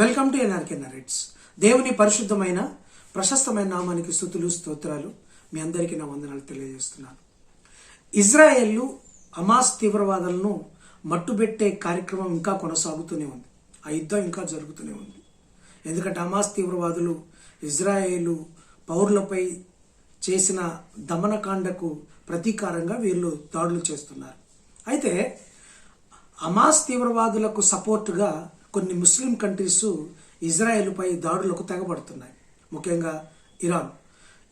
Welcome to NRK narrates. దేవుని పరిశుద్ధమైన ప్రశస్తమైన నామానికి స్థుతులు స్తోత్రాలు మీ అందరికీ నా వందనాలు తెలియజేస్తున్నాను. ఇజ్రాయెల్ అమాస్ తీవ్రవాదులను మట్టుబెట్టే కార్యక్రమం ఇంకా కొనసాగుతూనే ఉంది. ఆ యుద్ధం ఇంకా జరుగుతూనే ఉంది. ఎందుకంటే అమాస్ తీవ్రవాదులు ఇజ్రాయేలు పౌరులపై చేసిన దమనకాండకు ప్రతీకారంగా వీళ్ళు దాడులు చేస్తున్నారు. అయితే అమాస్ తీవ్రవాదులకు సపోర్టుగా కొన్ని ముస్లిం కంట్రీస్ ఇజ్రాయెల్పై దాడులకు తెగబడుతున్నాయి. ముఖ్యంగా ఇరాన్.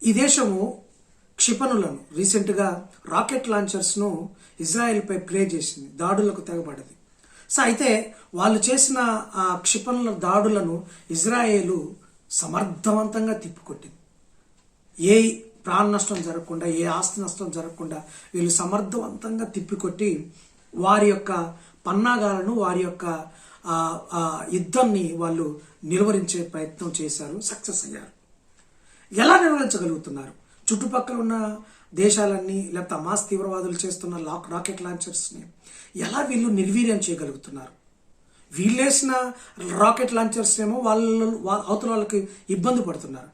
ఈ దేశము క్షిపణులను రీసెంట్గా రాకెట్ లాంచర్స్ను ఇజ్రాయెల్పై ప్లే చేసింది. దాడులకు తెగబడింది. సో అయితే వాళ్ళు చేసిన ఆ క్షిపణుల దాడులను ఇజ్రాయేలు సమర్థవంతంగా తిప్పికొట్టింది. ఏ ప్రాణ నష్టం జరగకుండా ఏ ఆస్తి నష్టం జరగకుండా వీళ్ళు సమర్థవంతంగా తిప్పికొట్టి వారి యొక్క పన్నాగాలను వారి యొక్క ఆ, యుద్ధాన్ని వాళ్ళు నిర్వహించే ప్రయత్నం చేశారు సక్సెస్ అయ్యారు. ఎలా నిర్వహించగలుగుతున్నారు? చుట్టుపక్కల ఉన్న దేశాలన్నీ లేకపోతే అమాస్ తీవ్రవాదులు చేస్తున్న లాక్ రాకెట్ లాంచర్స్ని ఎలా వీళ్ళు నిర్వీర్యం చేయగలుగుతున్నారు? వీళ్ళేసిన రాకెట్ లాంచర్స్ ఏమో వాళ్ళు అవతల వాళ్ళకి ఇబ్బంది పడుతున్నారు.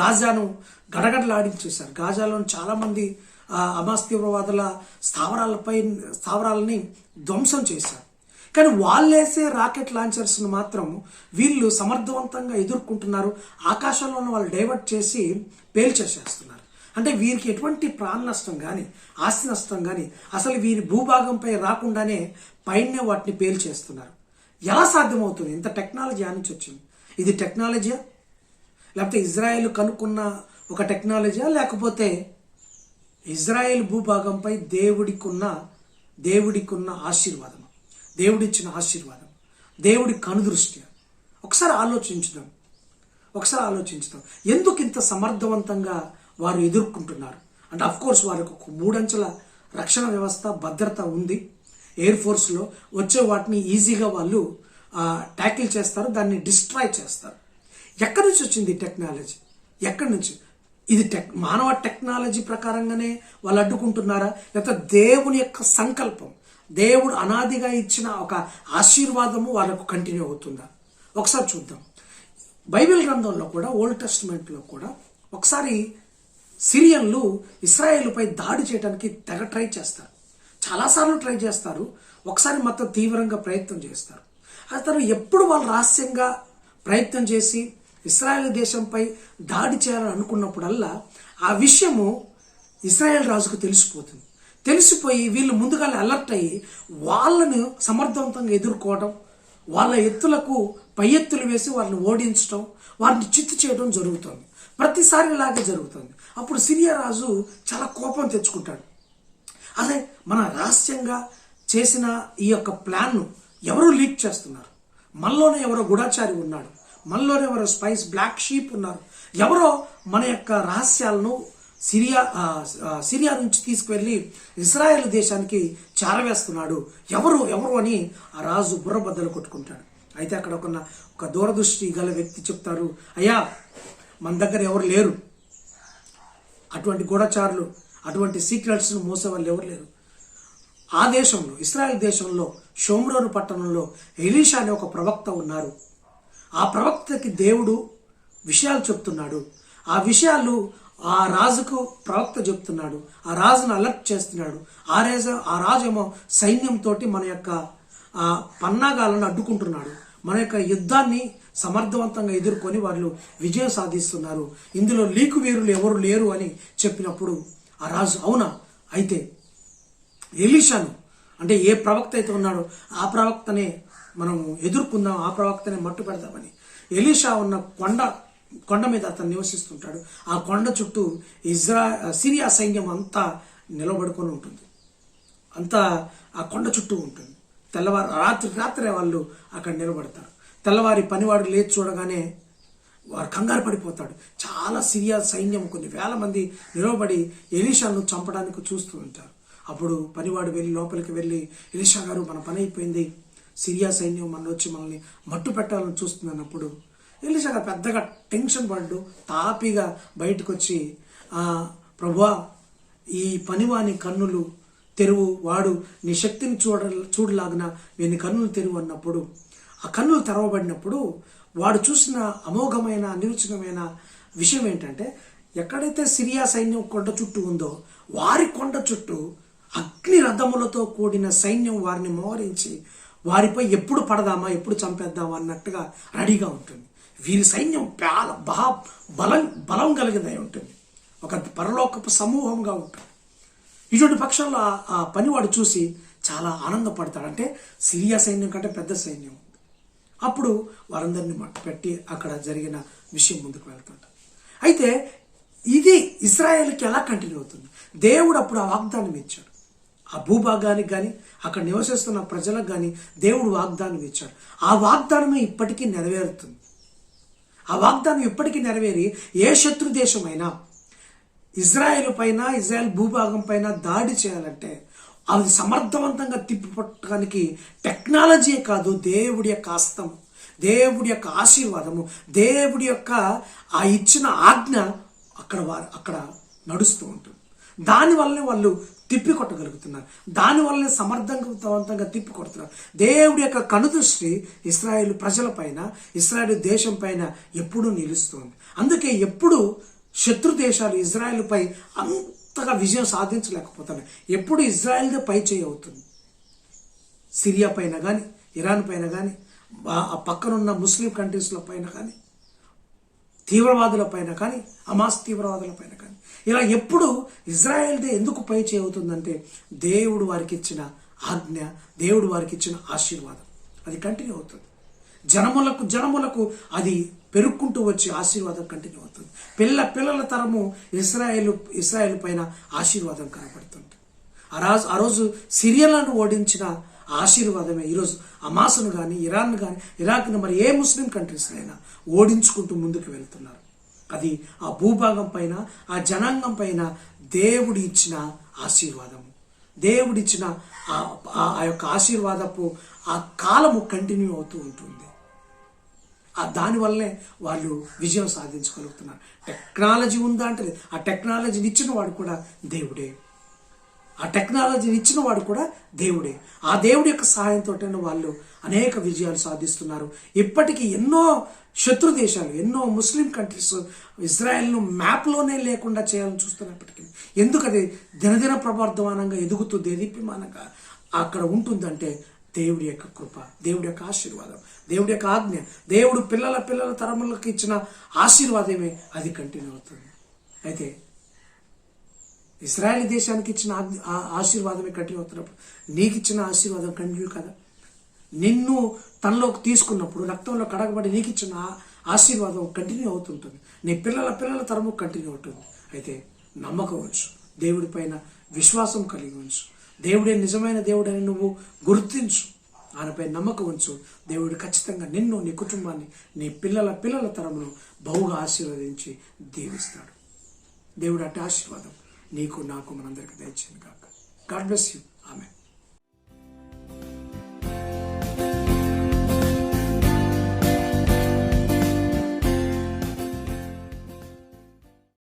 గాజాను గడగడలాడించేశారు గాజాలోని చాలామంది ఆ, అమాస్ తీవ్రవాదుల స్థావరాలపై స్థావరాలని ధ్వంసం చేశారు. కానీ వాళ్ళేసే రాకెట్ లాంచర్స్ను మాత్రం వీళ్ళు సమర్థవంతంగా ఎదుర్కొంటున్నారు. ఆకాశంలో ఉన్న వాళ్ళు డైవర్ట్ చేసి పేల్చేసేస్తున్నారు అంటే వీరికి ఎటువంటి ప్రాణ నష్టం కానీ ఆస్తి నష్టం కానీ అసలు వీరి భూభాగంపై రాకుండానే పైనే వాటిని పేల్చేస్తున్నారు ఎలా సాధ్యమవుతుంది? ఇంత టెక్నాలజీ ఆ నుంచి వచ్చింది. ఇది టెక్నాలజీయా? లేకపోతే ఇజ్రాయెల్ కనుక్కున్న ఒక టెక్నాలజీయా? లేకపోతే ఇజ్రాయెల్ భూభాగంపై దేవుడికున్న దేవుడికున్న ఆశీర్వాదం దేవుడిచ్చిన ఆశీర్వాదం దేవుడి కనుదృష్టి. ఒకసారి ఆలోచించుదాం. ఒకసారి ఆలోచించుదాం. ఎందుకు ఇంత సమర్థవంతంగా వారు ఎదుర్కొంటున్నారు? అంటే అఫ్ కోర్స్ వారికి ఒక మూడంచెల రక్షణ వ్యవస్థ భద్రత ఉంది. ఎయిర్ ఫోర్స్లో వచ్చే వాటిని ఈజీగా వాళ్ళు ట్యాకిల్ చేస్తారు దాన్ని డిస్ట్రాయ్ చేస్తారు. ఎక్కడి నుంచి వచ్చింది టెక్నాలజీ ఎక్కడి నుంచి? ఇది టెక్ మానవ టెక్నాలజీ ప్రకారంగానే వాళ్ళు అడ్డుకుంటున్నారా? లేకపోతే దేవుని యొక్క సంకల్పం? దేవుడు అనాదిగా ఇచ్చిన ఒక ఆశీర్వాదము వాళ్ళకు కంటిన్యూ అవుతుందా? ఒకసారి చూద్దాం. బైబిల్ గ్రంథంలో కూడా ఓల్డ్ టెస్ట్మెంట్లో కూడా ఒకసారి సిరియన్లు ఇస్రాయేల్పై దాడి చేయడానికి తెగ ట్రై చేస్తారు. చాలాసార్లు ట్రై చేస్తారు. ఒకసారి మొత్తం తీవ్రంగా ప్రయత్నం చేస్తారు. అతను ఎప్పుడు వాళ్ళు రహస్యంగా ప్రయత్నం చేసి ఇస్రాయేల్ దేశంపై దాడి చేయాలని అనుకున్నప్పుడల్లా ఆ విషయము ఇస్రాయేల్ రాజుకు తెలిసిపోతుంది. తెలిసిపోయి వీళ్ళు ముందుగానే అలర్ట్ అయ్యి వాళ్ళను సమర్థవంతంగా ఎదుర్కోవడం వాళ్ళ ఎత్తులకు పై ఎత్తులు వేసి వాళ్ళని ఓడించడం వారిని చిత్తు చేయడం జరుగుతుంది. ప్రతిసారి ఇలాగే జరుగుతుంది. అప్పుడు సిరియరాజు చాలా కోపం తెచ్చుకుంటాడు. అదే మన రహస్యంగా చేసిన ఈ యొక్క ప్లాన్ను ఎవరు లీక్ చేస్తున్నారు. మనలోనే ఎవరో గుడాచారి ఉన్నాడు. మనలోనే ఎవరో స్పైస్ బ్లాక్ షీప్ ఉన్నారు. ఎవరో మన యొక్క రహస్యాలను సిరియా సిరియా నుంచి తీసుకువెళ్ళి ఇజ్రాయెల్ దేశానికి చారవేస్తున్నాడు. ఎవరు ఎవరు అని ఆ రాజు బుర్రబద్దలు కొట్టుకుంటాడు. అయితే అక్కడ ఒక ఒక దూరదృష్టి గల వ్యక్తి చెప్తారు అయ్యా మన దగ్గర ఎవరు లేరు. అటువంటి గూఢచారులు అటువంటి సీక్రెట్స్ను మోసే వాళ్ళు ఎవరు లేరు. ఆ దేశంలో ఇస్రాయల్ దేశంలో షోమ్రోను పట్టణంలో ఎలీషా అనే ఒక ప్రవక్త ఉన్నారు. ఆ ప్రవక్తకి దేవుడు విషయాలు చెప్తున్నాడు. ఆ విషయాలు ఆ రాజుకు ప్రవక్త చెప్తున్నాడు. ఆ రాజును అలర్ట్ చేస్తున్నాడు. ఆ రాజు ఆ రాజేమో సైన్యంతో మన యొక్క ఆ పన్నాగాలను అడ్డుకుంటున్నాడు. మన యొక్క యుద్ధాన్ని సమర్థవంతంగా ఎదుర్కొని వాళ్ళు విజయం సాధిస్తున్నారు. ఇందులో లీకు వీరులు ఎవరు లేరు అని చెప్పినప్పుడు ఆ రాజు అవునా? అయితే ఎలీషాను అంటే ఏ ప్రవక్త అయితే ఉన్నాడో ఆ ప్రవక్తనే మనం ఎదుర్కొందాం ఆ ప్రవక్తనే మట్టు పెడదామని ఎలీషా ఉన్న కొండ కొండ మీద అతను నివసిస్తుంటాడు. ఆ కొండ చుట్టూ ఇజ్రా సిరియా సైన్యం అంతా నిలబడుకొని ఉంటుంది. అంతా ఆ కొండ చుట్టూ ఉంటుంది. తెల్లవారు రాత్రి రాత్రే వాళ్ళు అక్కడ నిలబడతారు. తెల్లవారి పనివాడు లేచి చూడగానే వారు కంగారు పడిపోతాడు. చాలా సిరియా సైన్యం కొన్ని వేల మంది నిలబడి ఎలీషాను చంపడానికి చూస్తూ ఉంటారు. అప్పుడు పనివాడు వెళ్ళి లోపలికి వెళ్ళి ఎలీషా గారు మన పని అయిపోయింది. సిరియా సైన్యం మన వచ్చి మనల్ని మట్టు పెట్టాలని చూస్తుంది అన్నప్పుడు ఎలీషా గారు పెద్దగా టెన్షన్ పడ్డు. తాపీగా బయటకు వచ్చి ప్రభా ఈ పనివాని కన్నులు తెరువు వాడు నీ శక్తిని చూడ చూడలాగిన నేను కన్నులు తెరువు అన్నప్పుడు ఆ కన్నులు తెరవబడినప్పుడు వాడు చూసిన అమోఘమైన అనిరుచితమైన విషయం ఏంటంటే ఎక్కడైతే సిరియా సైన్యం కొండ చుట్టూ ఉందో వారి కొండ చుట్టూ అగ్ని రథములతో కూడిన సైన్యం వారిని మోహరించి వారిపై ఎప్పుడు పడదామా ఎప్పుడు చంపేద్దామా అన్నట్టుగా రెడీగా ఉంటుంది. వీరి సైన్యం చాలా బహా బలం బలం కలిగిందై ఉంటుంది. ఒక పరలోకపు సమూహంగా ఉంటుంది. ఇటువంటి పక్షంలో ఆ- పనివాడు చూసి చాలా ఆనందపడతాడు. అంటే సిరియా సైన్యం కంటే పెద్ద సైన్యం. ఉంది అప్పుడు వారందరినీ మట్టు పెట్టి అక్కడ జరిగిన విషయం ముందుకు వెళ్తాడు. అయితే ఇది ఇస్రాయేల్కి ఎలా కంటిన్యూ అవుతుంది? దేవుడు అప్పుడు ఆ వాగ్దానం ఇచ్చాడు. ఆ భూభాగానికి కానీ అక్కడ నివసిస్తున్న ప్రజలకు కానీ దేవుడు వాగ్దానం ఇచ్చాడు. ఆ వాగ్దానమే ఇప్పటికీ నెరవేరుతుంది. ఆ వాగ్దానం ఇప్పటికీ నెరవేరి ఏ శత్రు దేశమైనా ఇజ్రాయెల్ పైన ఇజ్రాయెల్ భూభాగం పైన దాడి చేయాలంటే అది సమర్థవంతంగా తిప్పిపట్టడానికి టెక్నాలజీ కాదు దేవుడి యొక్క హస్తం దేవుడి యొక్క ఆశీర్వాదము దేవుడి యొక్క ఆ ఇచ్చిన ఆజ్ఞ అక్కడ వారు అక్కడ నడుస్తూ ఉంటుంది. దానివల్లనే వాళ్ళు తిప్పి కొట్టగలుగుతున్నారు. దానివల్లనే సమర్థవంతంగా తిప్పి కొడుతున్నారు. దేవుడి యొక్క కనుదృష్టి ఇస్రాయేల్ ప్రజలపైన ఇస్రాయేల్ దేశం పైన ఎప్పుడూ నిలుస్తుంది. అందుకే ఎప్పుడు శత్రు దేశాలు ఇజ్రాయెల్పై అంతగా విజయం సాధించలేకపోతున్నాయి. ఎప్పుడు ఇజ్రాయెల్దే పై చేయి అవుతుంది. సిరియా పైన కానీ ఇరాన్ పైన కానీ ఆ పక్కనున్న ముస్లిం కంట్రీస్ల పైన కానీ తీవ్రవాదుల పైన కానీ అమాస్ తీవ్రవాదుల పైన కానీ. ఇలా ఎప్పుడు ఇజ్రాయెల్దే ఎందుకు పై అవుతుందంటే దేవుడు వారికి ఇచ్చిన ఆజ్ఞ దేవుడు వారికి ఇచ్చిన ఆశీర్వాదం. అది కంటిన్యూ అవుతుంది. జనములకు జనములకు అది పెరుక్కుంటూ వచ్చి ఆశీర్వాదం కంటిన్యూ అవుతుంది. పిల్ల పిల్లల తరము ఇస్రాయేల్ ఇస్రాయేల్ పైన ఆశీర్వాదం కనపడుతుంది ఆ రోజు ఆ రోజు సిరియలను ఓడించిన ఆశీర్వాదమే. ఈరోజు అమాసను కానీ ఇరాన్ కానీ ఇరాక్ను మరి ఏ ముస్లిం కంట్రీస్ అయినా ఓడించుకుంటూ ముందుకు వెళ్తున్నారు. అది ఆ భూభాగం పైన ఆ జనాంగం పైన దేవుడి ఇచ్చిన ఆశీర్వాదము. దేవుడిచ్చిన ఆ- ఆ ఆ యొక్క ఆశీర్వాదపు ఆ కాలము కంటిన్యూ అవుతూ ఉంటుంది. ఆ దానివల్లనే వాళ్ళు విజయం సాధించగలుగుతున్నారు. టెక్నాలజీ ఉందా అంటే ఆ టెక్నాలజీని ఇచ్చిన వాడు కూడా దేవుడే. ఆ టెక్నాలజీని ఇచ్చిన వాడు కూడా దేవుడే. ఆ దేవుడి యొక్క సహాయంతో వాళ్ళు అనేక విజయాలు సాధిస్తున్నారు. ఇప్పటికీ ఎన్నో శత్రు దేశాలు ఎన్నో ముస్లిం కంట్రీస్ ఇజ్రాయెల్ను మ్యాప్లోనే లేకుండా చేయాలని చూస్తున్నప్పటికీ ఎందుకు అది దినదిన ప్రవర్ధమానంగా ఎదుగుతూ దేదీప్యమానంగా అక్కడ ఉంటుందంటే దేవుడి యొక్క కృప దేవుడి యొక్క ఆశీర్వాదం దేవుడి యొక్క ఆజ్ఞ. దేవుడు పిల్లల పిల్లల తరములకు ఇచ్చిన ఆశీర్వాదమే అది కంటిన్యూ అవుతుంది. అయితే ఇస్రాయల్ దేశానికి ఇచ్చిన ఆ ఆశీర్వాదమే కంటిన్యూ అవుతున్నప్పుడు నీకు ఇచ్చిన ఆశీర్వాదం కంటిన్యూ కదా? నిన్ను తనలోకి తీసుకున్నప్పుడు రక్తంలో కడగబడి నీకు ఇచ్చిన ఆశీర్వాదం కంటిన్యూ అవుతుంటుంది. నీ పిల్లల పిల్లల తరము కంటిన్యూ అవుతుంది. అయితే నమ్మకం ఉంచు. దేవుడి పైన విశ్వాసం కలిగి ఉంచు. దేవుడే నిజమైన దేవుడని నువ్వు గుర్తించు. ఆయనపై నమ్మకం ఉంచు. దేవుడు ఖచ్చితంగా నిన్ను నీ కుటుంబాన్ని నీ పిల్లల పిల్లల తరమును బహుగా ఆశీర్వదించి దీవిస్తాడు. దేవుడు అంటే ఆశీర్వాదం. నీకు నాకు మనందరికీ దయచేయండి కాక గాడ్ బ్లెస్ యూ ఆమె